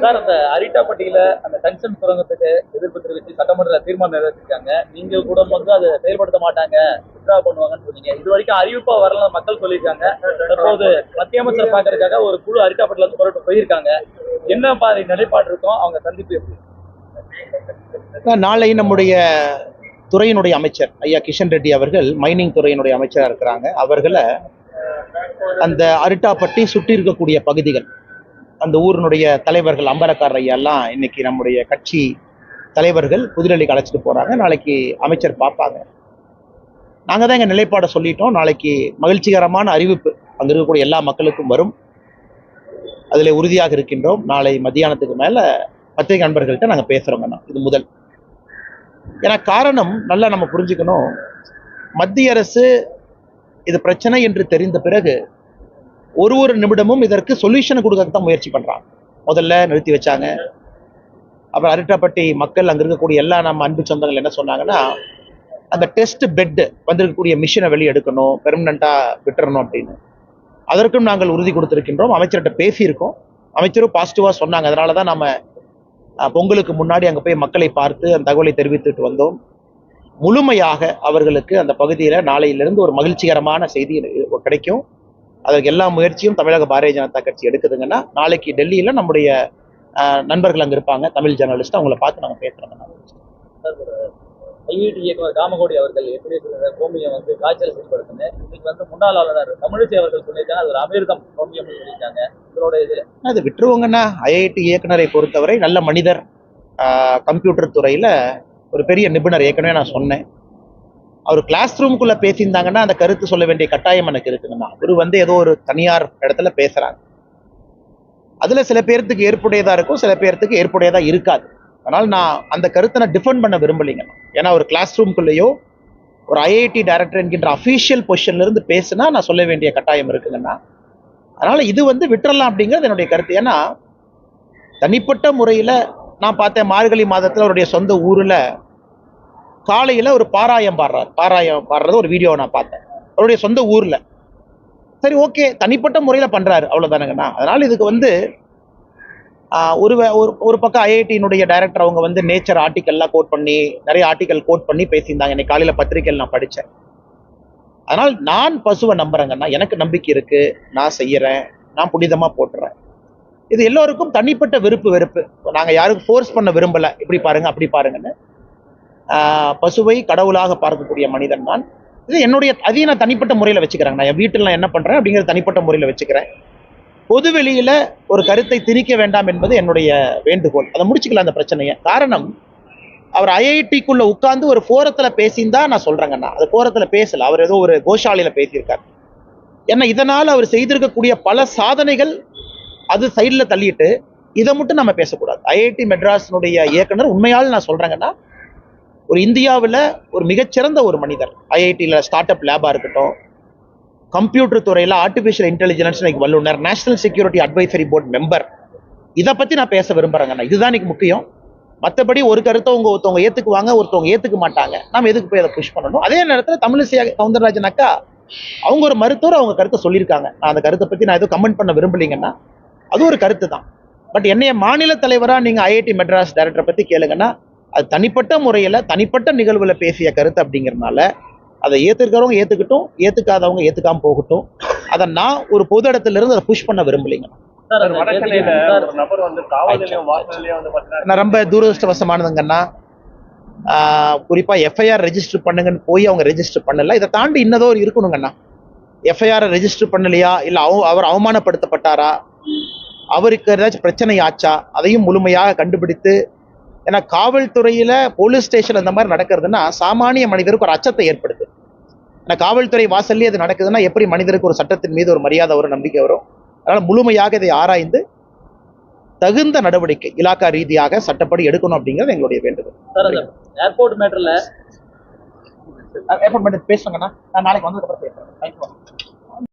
Sir அந்த அரிட்டாப்பட்டியில அந்த டங்ஷன் சுரங்கத்துக்கு எதிர்ப்பு தெரிவித்து சட்டமன்ற தீர்மானம் நிறைவேற்றிருக்காங்க. நீங்க கூட வந்து அதை செயல்படுத்த மாட்டாங்க வித்ரா பண்ணுவாங்கன்னு சொன்னீங்க. இது வரைக்கும் அறிவிப்பா வரல மக்கள் சொல்லியிருக்காங்க. தற்போது மத்திய அமைச்சர் பாக்குறதுக்காக ஒரு குழு அரிட்டாப்பட்டில இருந்து புறப்பட்டு போயிருக்காங்க. என்ன மாதிரி நிலைப்பாடு இருக்கும் அவங்க சந்திப்பு எப்படி? நாளை நம்முடைய துறையினுடைய அமைச்சர் ஐயா கிஷன் ரெட்டி அவர்கள் மைனிங் துறையினுடைய அமைச்சராக இருக்கிறாங்க. அவர்களை அந்த அரிட்டாப்பட்டி சுற்றி இருக்கக்கூடிய பகுதிகள் அந்த ஊரினுடைய தலைவர்கள் அம்பலக்காரர் ஐயாலாம் எல்லாம் இன்னைக்கு நம்முடைய கட்சி தலைவர்கள் புதுடெல்லிக்கு அழைச்சிட்டு போகிறாங்க நாளைக்கு அமைச்சர் பார்ப்பாங்க. நாங்கள் தான் எங்கள் நிலைப்பாடை சொல்லிட்டோம். நாளைக்கு மகிழ்ச்சிகரமான அறிவிப்பு அங்கே இருக்கக்கூடிய எல்லா மக்களுக்கும் வரும். அதில் உறுதியாக இருக்கின்றோம். நாளை மத்தியானத்துக்கு மேலே பத்திரிகை நண்பர்கள்ட்ட நாங்கள் பேசுகிறோங்கண்ணா இது முதல். ஏன்னா காரணம் நல்லா நம்ம புரிஞ்சுக்கணும். மத்திய அரசு இது பிரச்சனை என்று தெரிந்த பிறகு ஒரு ஒரு நிமிடமும் இதற்கு சொல்யூஷன் கொடுக்கறதுக்கு தான் முயற்சி பண்ணுறான் முதல்ல நிறுத்தி வச்சாங்க. அப்புறம் அருட்டப்பட்டி மக்கள் அங்க இருக்கக்கூடிய எல்லா நம்ம அன்பு சொந்தங்கள் என்ன சொன்னாங்கன்னா அந்த டெஸ்ட் பெட்டு வந்திருக்கக்கூடிய மிஷினை வெளியே எடுக்கணும் பெர்மனண்டா விட்டுறணும் அப்படின்னு. அதற்கும் நாங்கள் உறுதி கொடுத்திருக்கின்றோம். அமைச்சர்கிட்ட பேசியிருக்கோம். அமைச்சரும் பாசிட்டிவா சொன்னாங்க. அதனால தான் நம்ம பொங்கலுக்கு முன்னாடி அங்கே போய் மக்களை பார்த்து அந்த தகவலை தெரிவித்துட்டு வந்தோம். முழுமையாக அவர்களுக்கு அந்த பகுதியில் நாளையிலிருந்து ஒரு மகிழ்ச்சிகரமான செய்தி கிடைக்கும். அதற்கு எல்லா முயற்சியும் தமிழக பாரதிய ஜனதா கட்சி எடுக்குதுங்கன்னா நாளைக்கு டெல்லியில் நம்முடைய நண்பர்கள் அங்கே இருப்பாங்க தமிழ் ஜேர்னலிஸ்ட் அவங்கள பார்த்து நம்ம பேசுகிறோம் ஐஐடி இயக்குனர் காமகோடி அவர்கள் எப்படி கோமியம் வந்து காய்ச்சல் செயல்படுத்தினேன் இன்னைக்கு வந்து முன்னாள் ஆளுநர் தமிழிசை அவர்கள் சொல்லியிருக்காங்க அது ஒரு அமிர்தம் கோமியம் சொல்லியிருக்காங்க. இதோட இது? அது விட்டுருவோங்கன்னா ஐஐடி இயக்குனரை பொறுத்தவரை நல்ல மனிதர் கம்ப்யூட்டர் துறையில் ஒரு பெரிய நிபுணர் ஏற்கனவே நான் சொன்னேன். அவர் கிளாஸ் ரூமுக்குள்ள பேசியிருந்தாங்கன்னா அந்த கருத்து சொல்ல வேண்டிய கட்டாயம் எனக்கு இருக்குங்கண்ணா அவர் வந்து ஏதோ ஒரு தனியார் இடத்துல பேசுறாங்க அதுல சில பேர்த்துக்கு ஏற்புடையதா இருக்கும் சில பேர்த்துக்கு ஏற்புடையதா இருக்காது. அதனால் நான் அந்த கருத்தை நான் டிஃபெண்ட் பண்ண விரும்பலைங்கண்ணா ஏன்னா ஒரு கிளாஸ் ரூம்குள்ளேயோ ஒரு ஐஐடி டைரக்டர் என்கின்ற அஃபீஷியல் பொசிஷன்லேருந்து பேசுனா நான் சொல்ல வேண்டிய கட்டாயம் இருக்குங்கண்ணா அதனால் இது வந்து விட்டுறலாம் அப்படிங்கிறது என்னுடைய கருத்து. ஏன்னா தனிப்பட்ட முறையில் நான் பார்த்தேன் மார்கழி மாதத்தில் அவருடைய சொந்த ஊரில் காலையில் ஒரு பாராயம் பாடுறார். பாராயம் பாடுறது ஒரு வீடியோவை நான் பார்த்தேன். அவருடைய சொந்த ஊரில். சரி ஓகே தனிப்பட்ட முறையில் பண்ணுறாரு அவ்வளவுதானுங்கண்ணா. அதனால் இதுக்கு வந்து ஒரு வே- ஒரு ஒரு பக்கம் ஐஐடியினுடைய டைரக்டர் அவங்க வந்து நேச்சர் ஆர்டிக்கல்லாம் கோட் பண்ணி நிறைய ஆர்டிக்கல் கோட் பண்ணி பேசியிருந்தாங்க. இன்னைக்கு காலையில் பத்திரிக்கையில் நான் படித்தேன் அதனால் நான் பசுவை நம்புறேங்கண்ணா. எனக்கு நம்பிக்கை இருக்குது நான் செய்கிறேன் நான் புனிதமாக போட்டுறேன். இது எல்லோருக்கும் தனிப்பட்ட விருப்பு வெறுப்பு. நாங்கள் யாருக்கும் ஃபோர்ஸ் பண்ண விரும்பலை. இப்படி பாருங்கள் அப்படி பாருங்கன்னு. பசுவை கடவுளாக பார்க்கக்கூடிய மனிதன் நான். இது என்னுடைய அதையும் நான் தனிப்பட்ட முறையில் வச்சுக்கிறேன். நான் என் வீட்டில் நான் என்ன பண்ணுறேன் அப்படிங்கிறது தனிப்பட்ட முறையில் வச்சுக்கிறேன். பொது வெளியில ஒரு கருத்தை திணிக்க வேண்டாம் என்பது என்னுடைய வேண்டுகோள். அதை முடிச்சுக்கலாம் அந்த பிரச்சனையை. காரணம் அவர் ஐஐடிக்குள்ளே உட்கார்ந்து ஒரு ஃபோரத்தில் பேசியிருந்தா நான் சொல்கிறேங்கண்ணா அது ஃபோரத்தில் பேசல. அவர் ஏதோ ஒரு கோஷாலையில பேசியிருக்கார். ஏன்னா இதனால் அவர் செய்திருக்கக்கூடிய பல சாதனைகள் அது சைடில் தள்ளிட்டு இதை மட்டும் நம்ம பேசக்கூடாது. ஐஐடி மெட்ராஸினுடைய இயக்குனர் உண்மையால் நான் சொல்கிறேங்கன்னா ஒரு இந்தியாவில் ஒரு மிகச்சிறந்த ஒரு மனிதர். ஐஐடியில் ஸ்டார்ட் அப் லேபாக இருக்கட்டும் கம்ப்யூட்டர் துறையில் ஆர்டிஃபிஷியல் இன்டெலிஜென்ஸ் இன்னைக்கு வல்லுநர் national security advisory board member இதை பற்றி நான் பேச விரும்புகிறேங்கண்ணா இதுதான் இன்னைக்கு முக்கியம். மற்றபடி ஒரு கருத்தை உங்க ஒருத்தவங்க ஏற்றுக்குவாங்க ஒருத்தவங்க ஏற்றுக்க மாட்டாங்க. நாம் எதுக்கு போய் அதை புஷ் பண்ணணும்? அதே நேரத்தில் தமிழிசை சவுந்தரராஜன் அக்கா அவங்க ஒரு மருத்துவர் அவங்க கருத்தை சொல்லியிருக்காங்க. நான் அந்த கருத்தை பற்றி நான் எதுவும் கமெண்ட் பண்ண விரும்பலைங்கன்னா அது ஒரு கருத்து தான் பட் என்னைய மாநில தலைவராக நீங்கள் ஐஐடி மெட்ராஸ் டைரக்டரை பற்றி கேளுங்கன்னா அது தனிப்பட்ட முறையில் தனிப்பட்ட நிகழ்வுல பேசிய கருத்து அப்படிங்கிறதுனால அதை ஏத்துக்கிறவங்க ஏத்துக்கட்டும் ஏத்துக்காதவங்க ஏத்துக்காம போகட்டும். அதை நான் ஒரு பொது இடத்துல இருந்து அதை புஷ் பண்ண விரும்பலைங்க. நான் ரொம்ப துரதிருஷ்டவசமானதுங்கன்னா ஆஹ் குறிப்பா எஃப்ஐஆர் ரெஜிஸ்டர் பண்ணுங்கன்னு போய் அவங்க ரெஜிஸ்டர் பண்ணல. இதை தாண்டி இன்னதோ ஒரு இருக்கணுங்கண்ணா எஃப்ஐஆர் ரெஜிஸ்டர் பண்ணலையா? இல்ல அவ அவர் அவமானப்படுத்தப்பட்டாரா? அவருக்கு ஏதாச்சும் பிரச்சனை ஆச்சா? அதையும் முழுமையாக கண்டுபிடித்து ஏன்னா காவல்துறையில போலீஸ் ஸ்டேஷன் அந்த மாதிரி நடக்கிறதுன்னா சாமானிய மனிதருக்கு ஒரு அச்சத்தை ஏற்படுது ஏன்னா காவல்துறை வாசல்லே அது நடக்குதுன்னா எப்படி மனிதருக்கு ஒரு சட்டத்தின் மீது ஒரு மரியாதை வரும் நம்பிக்கை வரும்? அதனால முழுமையாக இதை ஆராய்ந்து தகுந்த நடவடிக்கை இலாக்கா ரீதியாக சட்டப்படி எடுக்கணும் அப்படிங்கிறது எங்களுடைய வேண்டுகோள். ஏர்போர்ட் மேட்டர்ல ஏற்பாடு பண்ணி பேசுங்கண்ணா. நான் நாளைக்கு வந்ததுக்கு அப்புறம் பேசுறேன்